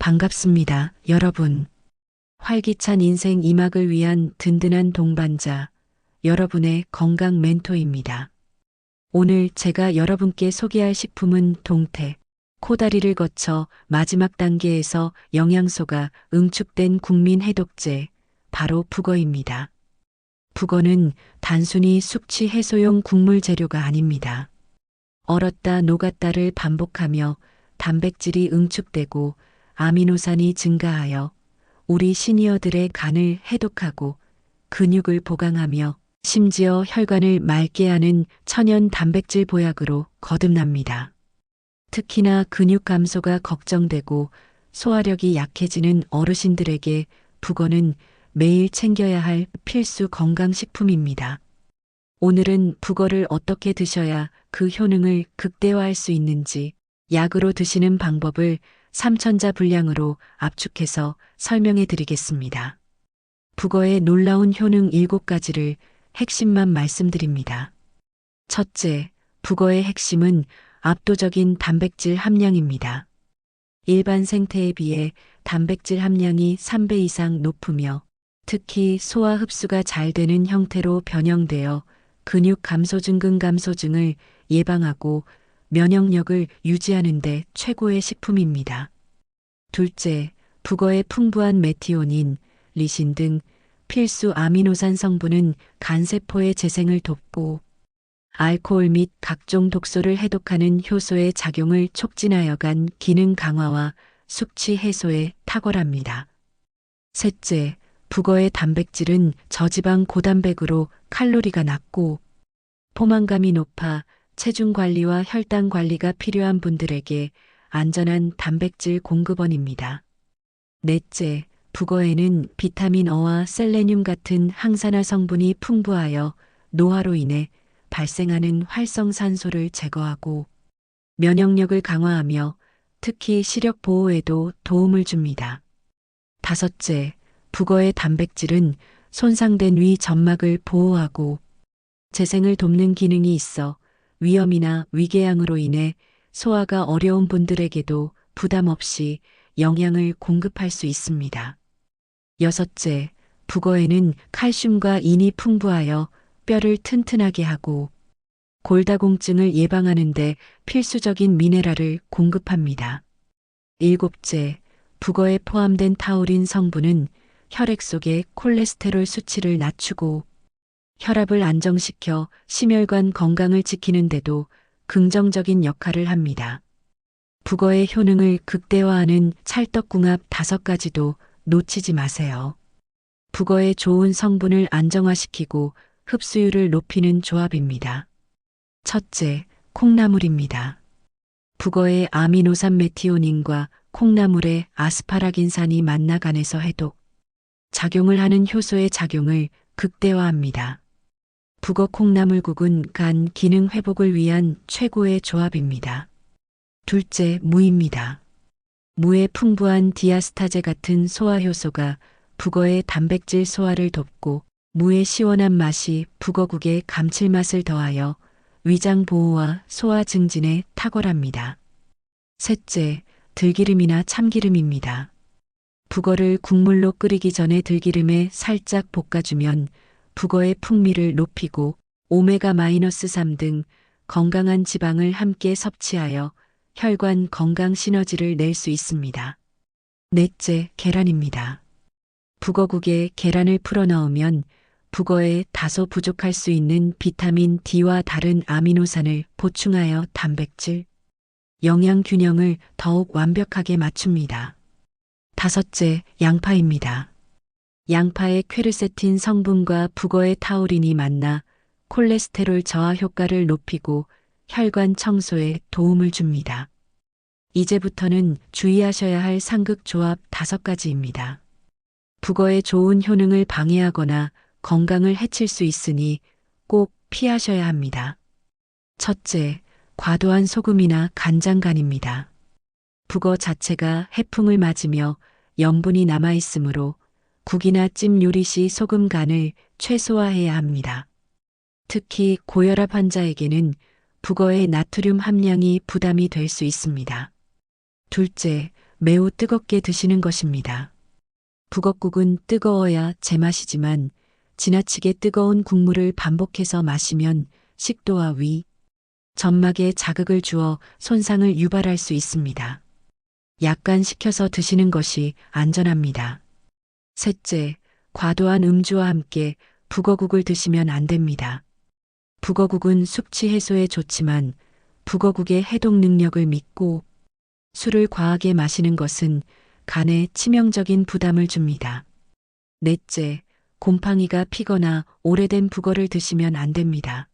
반갑습니다, 여러분. 활기찬 인생 이막을 위한 든든한 동반자, 여러분의 건강 멘토입니다. 오늘 제가 여러분께 소개할 식품은 동태, 코다리를 거쳐 마지막 단계에서 영양소가 응축된 국민 해독제, 바로 북어입니다. 북어는 단순히 숙취 해소용 국물 재료가 아닙니다. 얼었다 녹았다를 반복하며 단백질이 응축되고 아미노산이 증가하여 우리 시니어들의 간을 해독하고 근육을 보강하며 심지어 혈관을 맑게 하는 천연 단백질 보약으로 거듭납니다. 특히나 근육 감소가 걱정되고 소화력이 약해지는 어르신들에게 북어는 매일 챙겨야 할 필수 건강식품입니다. 오늘은 북어를 어떻게 드셔야 그 효능을 극대화할 수 있는지 약으로 드시는 방법을 삼천자 분량으로 압축해서 설명해 드리겠습니다. 북어의 놀라운 효능 7가지를 핵심만 말씀드립니다. 첫째, 북어의 핵심은 압도적인 단백질 함량입니다. 일반 생태에 비해 단백질 함량이 3배 이상 높으며 특히 소화 흡수가 잘 되는 형태로 변형되어 근육 감소 증, 근 감소증을 예방하고 면역력을 유지하는 데 최고의 식품입니다. 둘째, 북어의 풍부한 메티오닌, 리신 등 필수 아미노산 성분은 간세포의 재생을 돕고 알코올 및 각종 독소를 해독하는 효소의 작용을 촉진하여 간 기능 강화와 숙취 해소에 탁월합니다. 셋째, 북어의 단백질은 저지방 고단백으로 칼로리가 낮고 포만감이 높아 체중 관리와 혈당 관리가 필요한 분들에게 안전한 단백질 공급원입니다. 넷째, 북어에는 비타민 어와 셀레늄 같은 항산화 성분이 풍부하여 노화로 인해 발생하는 활성산소를 제거하고 면역력을 강화하며 특히 시력 보호에도 도움을 줍니다. 다섯째, 북어의 단백질은 손상된 위 점막을 보호하고 재생을 돕는 기능이 있어 위염이나 위궤양으로 인해 소화가 어려운 분들에게도 부담 없이 영양을 공급할 수 있습니다. 여섯째, 북어에는 칼슘과 인이 풍부하여 뼈를 튼튼하게 하고 골다공증을 예방하는데 필수적인 미네랄을 공급합니다. 일곱째, 북어에 포함된 타우린 성분은 혈액 속의 콜레스테롤 수치를 낮추고 혈압을 안정시켜 심혈관 건강을 지키는데도 긍정적인 역할을 합니다. 북어의 효능을 극대화하는 찰떡궁합 다섯 가지도 놓치지 마세요. 북어의 좋은 성분을 안정화시키고 흡수율을 높이는 조합입니다. 첫째, 콩나물입니다. 북어의 아미노산 메티오닌과 콩나물의 아스파라긴산이 만나 간에서 해독, 작용을 하는 효소의 작용을 극대화합니다. 북어 콩나물국은 간 기능 회복을 위한 최고의 조합입니다. 둘째, 무입니다. 무의 풍부한 디아스타제 같은 소화 효소가 북어의 단백질 소화를 돕고 무의 시원한 맛이 북어국의 감칠맛을 더하여 위장 보호와 소화 증진에 탁월합니다. 셋째, 들기름이나 참기름입니다. 북어를 국물로 끓이기 전에 들기름에 살짝 볶아주면 북어의 풍미를 높이고 오메가-3 등 건강한 지방을 함께 섭취하여 혈관 건강 시너지를 낼 수 있습니다. 넷째, 계란입니다. 북어국에 계란을 풀어 넣으면 북어에 다소 부족할 수 있는 비타민 D와 다른 아미노산을 보충하여 단백질, 영양 균형을 더욱 완벽하게 맞춥니다. 다섯째, 양파입니다. 양파의 퀘르세틴 성분과 북어의 타우린이 만나 콜레스테롤 저하 효과를 높이고 혈관 청소에 도움을 줍니다. 이제부터는 주의하셔야 할 상극 조합 다섯 가지입니다. 북어의 좋은 효능을 방해하거나 건강을 해칠 수 있으니 꼭 피하셔야 합니다. 첫째, 과도한 소금이나 간장간입니다. 북어 자체가 해풍을 맞으며 염분이 남아있으므로 국이나 찜 요리 시 소금 간을 최소화해야 합니다. 특히 고혈압 환자에게는 북어의 나트륨 함량이 부담이 될 수 있습니다. 둘째, 매우 뜨겁게 드시는 것입니다. 북엇국은 뜨거워야 제맛이지만 지나치게 뜨거운 국물을 반복해서 마시면 식도와 위, 점막에 자극을 주어 손상을 유발할 수 있습니다. 약간 식혀서 드시는 것이 안전합니다. 셋째, 과도한 음주와 함께 북어국을 드시면 안 됩니다. 북어국은 숙취 해소에 좋지만 북어국의 해독 능력을 믿고 술을 과하게 마시는 것은 간에 치명적인 부담을 줍니다. 넷째, 곰팡이가 피거나 오래된 북어를 드시면 안 됩니다.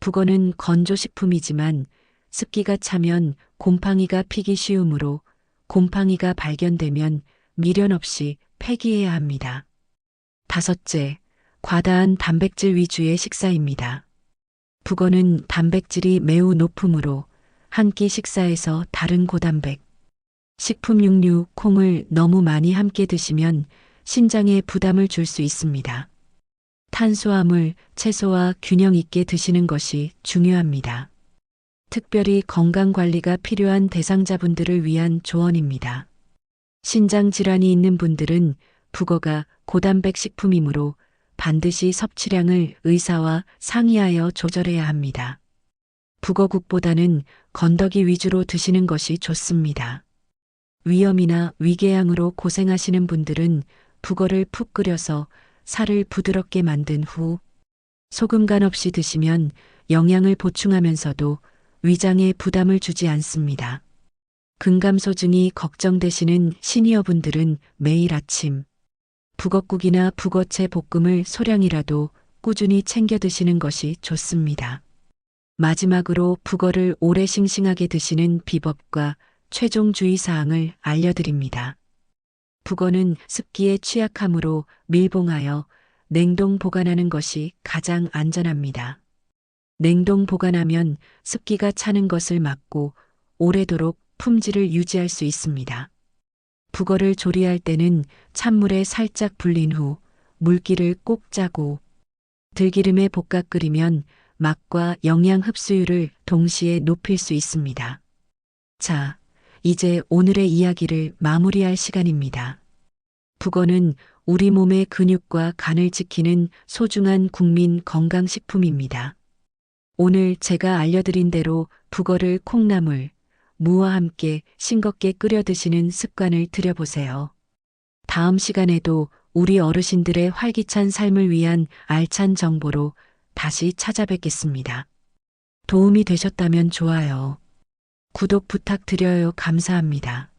북어는 건조식품이지만 습기가 차면 곰팡이가 피기 쉬우므로 곰팡이가 발견되면 미련 없이 폐기해야 합니다. 다섯째, 과다한 단백질 위주의 식사입니다. 북어는 단백질이 매우 높으므로 한 끼 식사에서 다른 고단백, 식품 육류, 콩을 너무 많이 함께 드시면 신장에 부담을 줄 수 있습니다. 탄수화물, 채소와 균형 있게 드시는 것이 중요합니다. 특별히 건강 관리가 필요한 대상자분들을 위한 조언입니다. 신장 질환이 있는 분들은 북어가 고단백 식품이므로 반드시 섭취량을 의사와 상의하여 조절해야 합니다. 북어국보다는 건더기 위주로 드시는 것이 좋습니다. 위염이나 위궤양으로 고생하시는 분들은 북어를 푹 끓여서 살을 부드럽게 만든 후 소금 간 없이 드시면 영양을 보충하면서도 위장에 부담을 주지 않습니다. 근감소증이 걱정되시는 시니어분들은 매일 아침 북어국이나 북어채 볶음을 소량이라도 꾸준히 챙겨 드시는 것이 좋습니다. 마지막으로 북어를 오래 싱싱하게 드시는 비법과 최종 주의사항을 알려드립니다. 북어는 습기에 취약하므로 밀봉하여 냉동 보관하는 것이 가장 안전합니다. 냉동 보관하면 습기가 차는 것을 막고 오래도록 품질을 유지할 수 있습니다. 북어를 조리할 때는 찬물에 살짝 불린 후 물기를 꼭 짜고 들기름에 볶아 끓이면 맛과 영양 흡수율을 동시에 높일 수 있습니다. 자, 이제 오늘의 이야기를 마무리할 시간입니다. 북어는 우리 몸의 근육과 간을 지키는 소중한 국민 건강식품입니다. 오늘 제가 알려드린 대로 북어를 콩나물, 무와 함께 싱겁게 끓여 드시는 습관을 들여보세요. 다음 시간에도 우리 어르신들의 활기찬 삶을 위한 알찬 정보로 다시 찾아뵙겠습니다. 도움이 되셨다면 좋아요. 구독 부탁드려요. 감사합니다.